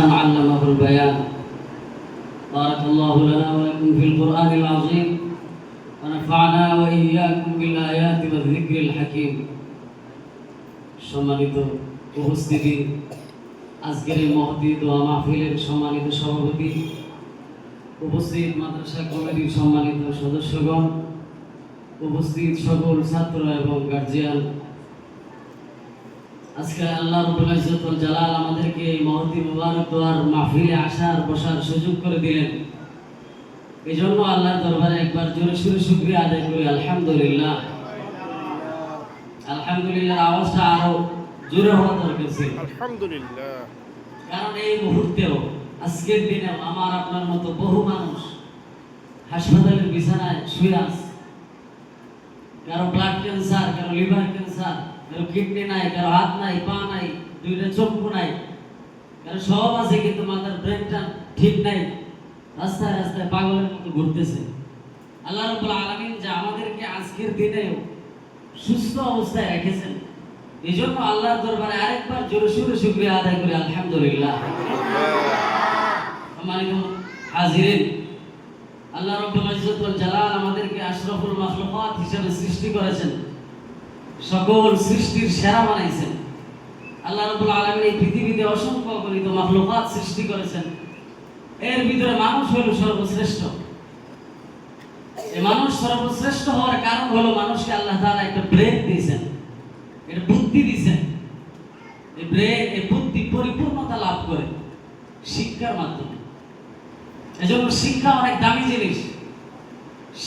الإنسان علمه البيان بارك الله لنا ولكم في القرآن العظيم ونفعنا وإياكم بالآيات والذكر الحكيم সম্মানিত উপস্থিতি আজকের এই মহতি দোয়া মাহফিলের সম্মানিত সভাপতি উপস্থিত মাদ্রাসা কমিটির সম্মানিত সদস্যগণ উপস্থিত সকল ছাত্র এবং গার্জিয়ান আজকে আল্লাহ রব্বুল ইজ্জতুল জালাল আমাদেরকে এই মহতি মুবারক দোয়ার মাহফিলে আসার বসার সুযোগ করে দিলেন। এই জন্য আল্লাহর দরবারে একবার জোরে সুরে শুকরিয়া আদায় করি আলহামদুলিল্লাহ। আলহামদুলিল্লাহ আওয়াজটা আরও জোরে হওয়া দরকার ছিল। আলহামদুলিল্লাহ। কারণ এই মুহূর্তেও আজকের দিনে আমার আপনার মতো বহু মানুষ হাসপাতালের বিছানায় শুয়ে আছে। কারও ব্লাড ক্যান্সার কারও লিভার ক্যান্সার কিডনি নাই কারও হাত নাই, পা নাই দুইটা চক্ষু নাই। কারও সব আছে কিন্তু মাথার ব্রেনটা ঠিক নাই। রাস্তায় রাস্তায় পাগলের মতো ঘুরতেছে। আল্লাহ রাব্বুল আলামিন যে আমাদেরকে আজকের দিনেও সুস্থ অবস্থায় রেখেছেন। এই জন্য আল্লাহর দরবারে আরেকবার জোরে সুরে শুক্রিয়া আদায় করি, আলহামদুলিল্লাহ। সম্মানিত আল্লাহ রব্বুল ইজ্জত ওয়াল জালাল আমাদেরকে আশরাফুল মাখলুকাত হিসেবে সৃষ্টি করেছেন। সকল সৃষ্টির সেরা বানাইছেন। আল্লাহ রব্বুল আলামিন এই পৃথিবীতে অসংখ্য অগণিত মাখলুকাত সৃষ্টি করেছেন। এর ভিতরে মানুষ হলো সর্বশ্রেষ্ঠ। মানুষ সর্বশ্রেষ্ঠ হওয়ার কারণ হলো মানুষকে আল্লাহ তারা একটা ব্রেন দিয়েছেন। এটা বুদ্ধি দিয়েছেন। এই ব্রেন এই বুদ্ধি পরিপূর্ণতা লাভ করে শিক্ষার মাধ্যমে। এজন্য শিক্ষা অনেক দামি জিনিস।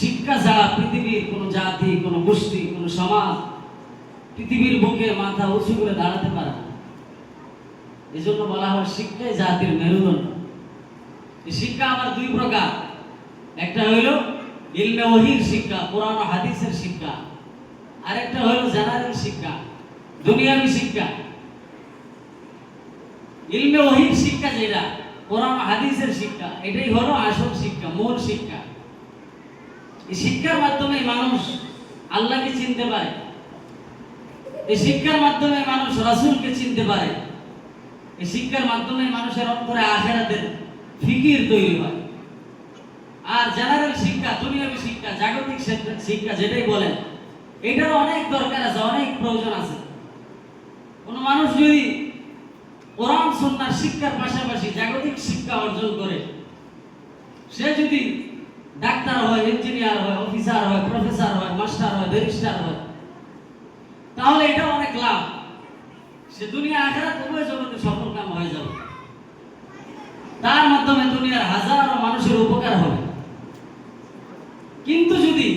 শিক্ষা ছাড়া পৃথিবীর কোনো জাতি, কোনো গোষ্ঠী, কোনো সমাজ পৃথিবীর বুকে মাথা উঁচু করে দাঁড়াতে পারে না। এজন্য বলা হয় শিক্ষাই জাতির মেরুদণ্ড। শিক্ষা আমার দুই প্রকার। একটা হইল ইলমে ওহির শিক্ষা ও হাদিসের শিক্ষা। আরেকটা হইল জেনারেল শিক্ষা, দুনিয়াবি শিক্ষা। ইলমে ওহির শিক্ষা যেটা ও হাদিসের শিক্ষা, এটাই হলো আসল শিক্ষা, মূল শিক্ষা। এই শিক্ষার মাধ্যমে মানুষ আল্লাহকে চিনতে পারে। এই শিক্ষার মাধ্যমে মানুষ রাসূলকে চিনতে পারে। এই শিক্ষার মাধ্যমে মানুষের অন্তরে আখেরাতের ফিকির তৈরি হয়। আর জেনারেল শিক্ষা, দুনিয়াবী শিক্ষা, জাগতিক শিক্ষা যেটাই বলেন এটার অনেক দরকার আছে, অনেক প্রয়োজন আছে। কোন মানুষ যদি কোরআন, সুন্নাহ শিক্ষার পাশাপাশি জাগতিক শিক্ষা অর্জন করে, সে যদি ডাক্তার হয়, ইঞ্জিনিয়ার হয়, অফিসার হয়, প্রফেসর হয়, মাস্টার হয়, ব্যারিস্টার হয় তাহলে এটা অনেক লাভ সে দুনিয়া আখেরাত উভয় জগতে সফল কাম হয়ে যাবে? তার মাধ্যমে দুনিয়ার হাজারো মানুষের উপকার হবে। কিন্তু যদি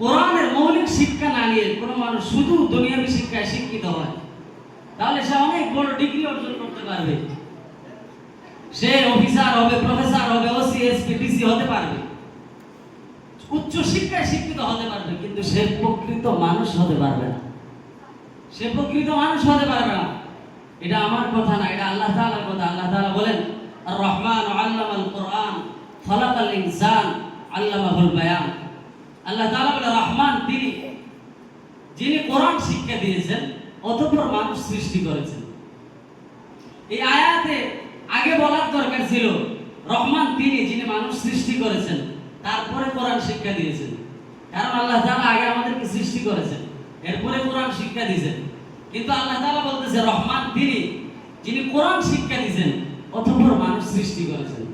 কোরআনের মৌলিক শিক্ষা না নিয়ে কোনো মানুষ শুধু দুনিয়াবী শিক্ষায় শিক্ষিত হয়, তাহলে সে অনেক বড় ডিগ্রি অর্জন করতে পারবে। সে অফিসার হবে, প্রফেসর হবে ওসি এসপি ডিসি হতে পারবে। উচ্চ শিক্ষায় শিক্ষিত হতে পারবে, কিন্তু সে প্রকৃত মানুষ হতে পারবে না। সে প্রকৃত মানুষ হতে পারবে না। এটা আমার কথা না, এটা আল্লাহ তাআলার কথা। আল্লাহ তাআলা বলেন আর রহমান আল্লামাল কোরআন, খলাকাল ইনসান, আল্লামাহুল বায়ান। আল্লাহ তাআলা বলে রহমান তিনি, যিনি কোরআন শিক্ষা দিয়েছেন, অতঃপর মানুষ সৃষ্টি করেছেন। এই আয়াতে আগে বলার দরকার ছিল, রহমান তিনি, যিনি মানুষ সৃষ্টি করেছেন, তারপরে কোরআন শিক্ষা দিয়েছেন। কারণ আল্লাহ তাআলা আগে আমাদেরকে সৃষ্টি করেছেন। এরপরে কোরআন শিক্ষা দিয়েছেন। কিন্তু আল্লাহ তাআলা বলতেছে, রহমান তিনি, যিনি কোরআন শিক্ষা দিয়েছেন অতঃপর মানুষ সৃষ্টি করেছেন।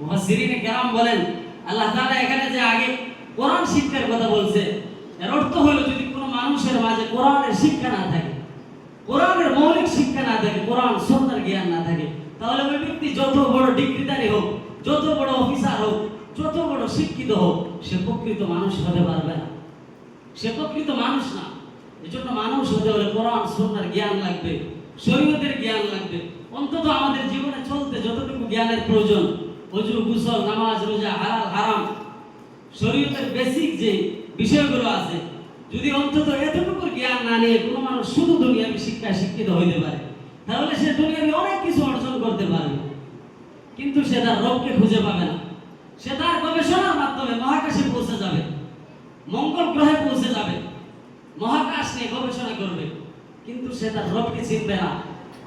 মুফাসসিরিনে কেরাম বলেন, আল্লাহ তাআলা এখানে যে আগে কোরআন শিক্ষার কথা বলছে, এর অর্থ হলো যদি কোনো মানুষের মাঝে কোরআনের শিক্ষা না থাকে, কোরআনের মৌলিক শিক্ষা না থাকে, কোরআন সুন্নাহর জ্ঞান না থাকে, তাহলে ওই ব্যক্তি যত বড় ডিগ্রিধারী হোক, যত বড় অফিসার হোক, যত বড় শিক্ষিত হোক, সে প্রকৃত মানুষ হতে পারবে না। সে প্রকৃত মানুষ না। এজন্য মানুষ হতে হলে কোরআন সুন্নাহর জ্ঞান লাগবে, শরীয়তের জ্ঞান লাগবে। অন্তত আমাদের জীবনে চলতে যতটুকু জ্ঞানের প্রয়োজন অজু গুসল, নামাজ, রোজা, হালাল, হারাম, শরীয়তের বেসিক যে বিষয়গুলো আছে, যদি অন্তত এতটুকুর জ্ঞান না নিয়ে কোনো মানুষ শুধু দুনিয়াবি শিক্ষায় শিক্ষিত হইতে পারে, তাহলে সে দুনিয়াবি অনেক কিছু অর্জন করতে পারবে। কিন্তু সে তার রবকে খুঁজে পাবে না। সে তার গবেষণার মাধ্যমে মহাকাশে পৌঁছে যাবে, মঙ্গল গ্রহে পৌঁছে যাবে। মহাকাশ নিয়ে গবেষণা করবে, কিন্তু সে তার রবকে চিনবে না,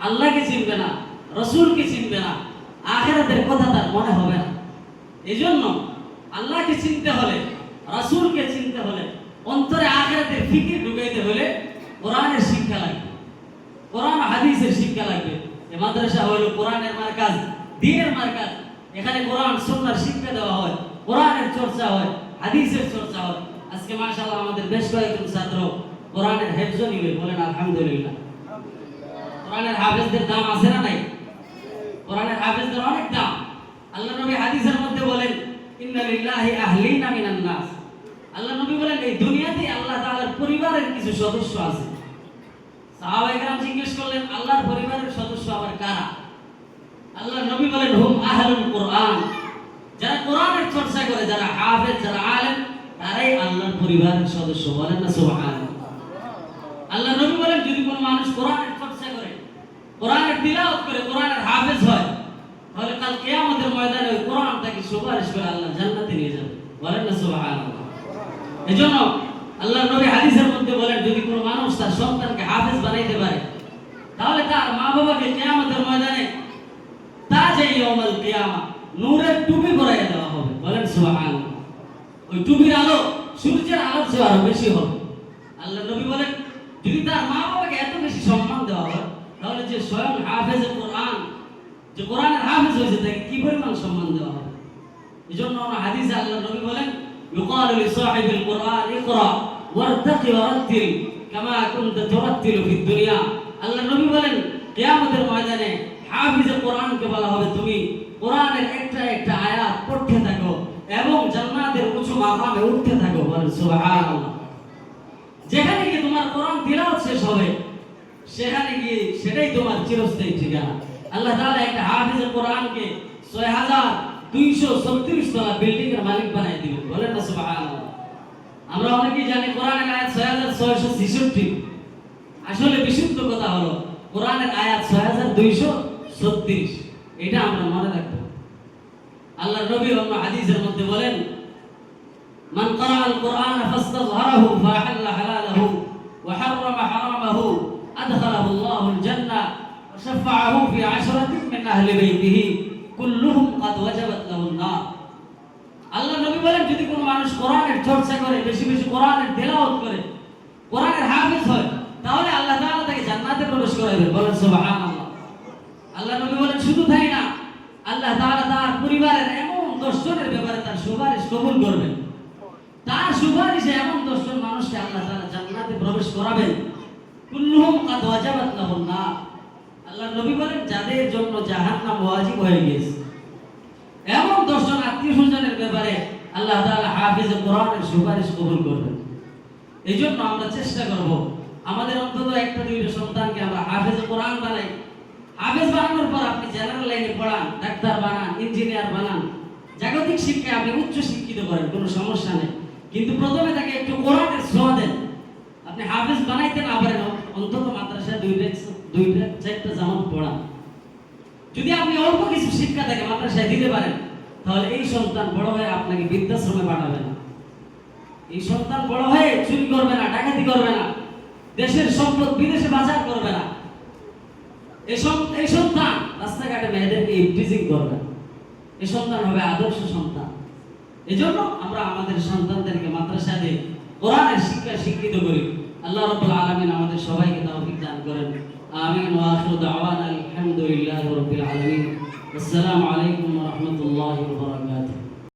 আল্লাহকে চিনবে না, রসুলকে চিনবে না, আখেরাতের কথা তার মনে হবে না। এই জন্য আল্লাহকে চিনতে হলে, রাসূলকে চিনতে হলে, অন্তরে আখেরাতের ফিকির ঢুকাইতে হলে কোরআনের শিক্ষা লাগবে। কোরআন হাদিসের শিক্ষা লাগবে। এ মাদ্রাসা হলো কোরআনের মার্কাজ দ্বীনের মার্কাজ। এখানে কোরআন, সুন্নাহর শিক্ষা দেওয়া হয়, কোরআনের চর্চা হয়, হাদিসের চর্চা হয়। আজকে মাশাআল্লাহ আমাদের বেশ কয়েকজন ছাত্র কোরআনের হেফজ নিবে, বলেন আলহামদুলিল্লাহ। কোরআনের হাফেজদের দাম আছে না নাই? কোরআনের হাফেজদের অনেক দাম। আল্লাহ নবী হাদিসের মধ্যে বলেন, ইন্না লিল্লাহি আহলিনা মিনান নাস। আল্লাহ নবী বলেন, এই দুনিয়াতে আল্লাহ তাআলার পরিবারের কিছু সদস্য আছে। সাহাবায়ে কেরাম জিজ্ঞেস করলেন, আল্লাহর পরিবারের সদস্য আবার কারা? আল্লাহ নবী বলেন, হুম আহলুল কোরআন। যারা কোরআনের চর্চা করে, যারা হাফেজ, যারা আলেম তারাই আল্লাহর পরিবারের সদস্য বলেন না সুবহানাল্লাহ। আল্লাহ নবী বলেন, যদি কোনো মানুষ কোরআনের চর্চা করে, কোরআনের তিলাওয়াত করে, কোরআনের হাফেজ হয়, তাহলে কাল কিয়ামতের ময়দানে ওই কোরআন তাকে সুপারিশ করে আল্লাহ জান্নাতে নিয়ে যাবে। বলেন না সুবহানাল্লাহ। এজন্য আল্লাহ নবী হাদিসের মধ্যে বলেন, যদি কোনো মানুষ তার সন্তানকে হাফেজ বানাইতে পারে, তাহলে তার মা বাবাকে কিয়ামতের ময়দানে তা তাজে ইয়াউমাল কিয়ামা নূরের টুপি পরাইয়া দেওয়া হবে। বলেন সুবহানাল্লাহ। ওই টুপির আলো সূর্যের আলোর চেয়ে আরো বেশি হবে আল্লাহ নবী বলেন যদি তার মা বাবাকে এত বেশি সম্মান দেওয়া হয় তাহলে যে স্বয়ং হাফেজ কোরআন যে কোরআনের হাফেজ হয়েছে তাকে কি পরিমাণ সম্মান দেওয়া হবে এই জন্য হাদিসে আল্লাহ নবী বলেন يقال لصاحب القرآن اقرأ وارتق ورتل كما كنت ترتل في الدنيا আল্লাহ নবী বলেন কিয়ামতের ময়দানে হাফিজে কোরআনকে বলা হবে তুমি কোরআনের একটা একটা আয়াত পড়তে থাকো এবং মাকামে উঠতে থাকো বলেন সুবহানাল্লাহ। যেখানে গিয়ে তোমার কোরআন তিলাওয়াত শেষ হবে, সেখানে গিয়ে সেটাই তোমার চিরস্থায়ী ঠিকানা। আল্লাহ তাআলা একটা হাফিজে কোরআনকে ছয় হাজার দুইশো ছত্রিশ তলা বিল্ডিং এর মালিক বানাই দিবেন বলেন না, সুবহানাল্লাহ। আমরা অনেকেই জানি কোরআনের আয়াত ছয় হাজার ছয়শো ছেষট্টি। আসলে বিশুদ্ধ কথা হলো, কোরআনের আয়াত ছয় হাজার দুইশো ছত্রিশ। এটা আমরা মনে রাখব। আল্লাহ নবী অন্য হাদিসের মধ্যে বলেন من قرأ القرآن فاستظهره فأحل حلاله وحرم حرامه أدخله الله الجنة وشفعه في عشرة من أهل بيته كلهم قد وجبت له النار আল্লাহ নবী বলেন যদি কোনো মানুষ কোরআনের চর্চা করে বেশি বেশি কোরআনের তেলাওয়াত করে কোরআনের হাফেজ হয় তাহলে আল্লাহ তাআলা তাকে জান্নাতে প্রবেশ করাবে বলেন সুবহানাল্লাহ আল্লাহ নবী বলেন শুধু তাই না আল্লাহ তাআলা তার পরিবারের এমন দশজনের ব্যাপারে তার সুপারিশ কবুল করবেন করাবেন কুল্লুহুম কাদ ওয়াজাবাত লাহুন নার। আল্লাহ নবী বলেন, যাদের জন্য জাহান্নাম ওয়াজিব হয়ে গেছে। এমন দর্শন আত্মীয় স্বজনের ব্যাপারে আল্লাহ তাআলা হাফিজ কোরআনের সুপারিশ কবুল করবেন। এই জন্য আমরা চেষ্টা করব, আমাদের অন্তত একটা দুইটা সন্তানকে আমরা হাফেজ কোরআন বানাই। হাফেজ বানানোর পর আপনি জেনারেল লাইনে পড়ান, ডাক্তার বানান, ইঞ্জিনিয়ার বানান। জাগতিক শিক্ষায় আপনি উচ্চ শিক্ষিত করেন, কোনো সমস্যা নেই। কিন্তু প্রথমে তাকে একটু কোরআনের ছোঁয়া দেন। আপনি হাফেজ বানাইতে না পারেন, অন্তত মাদ্রাসায় দুইটা দুইটা, চারটা জামাত পড়ান। যদি আপনি অল্প কিছু শিক্ষা তাকে মাদ্রাসায় দিতে পারেন, তাহলে এই সন্তান বড় হয়ে আপনাকে বৃদ্ধাশ্রমে পাঠাবে না। এই সন্তান বড় হয়ে চুরি করবে না, ডাকাতি করবে না, দেশের সম্পদ বিদেশে বাজার করবে না। এই এই সন্তান রাস্তাঘাটে মেয়েদেরকে ইফটিজিং করবে। এই সন্তান হবে আদর্শ সন্তান। এজন্য আমরা আমাদের সন্তানদেরকে মাদ্রাসা দিয়ে কোরআনের শিক্ষা শিক্ষিত করি। আল্লাহ রাব্বুল আলামিন আমাদের সবাইকে তৌফিক দান করেন আমিন ওয়া আখিরু দাওয়ানা আলহামদুলিল্লাহি রাব্বিল আলামিন আসসালামু আলাইকুম ওয়া রাহমাতুল্লাহি ওয়া বারাকাতুহু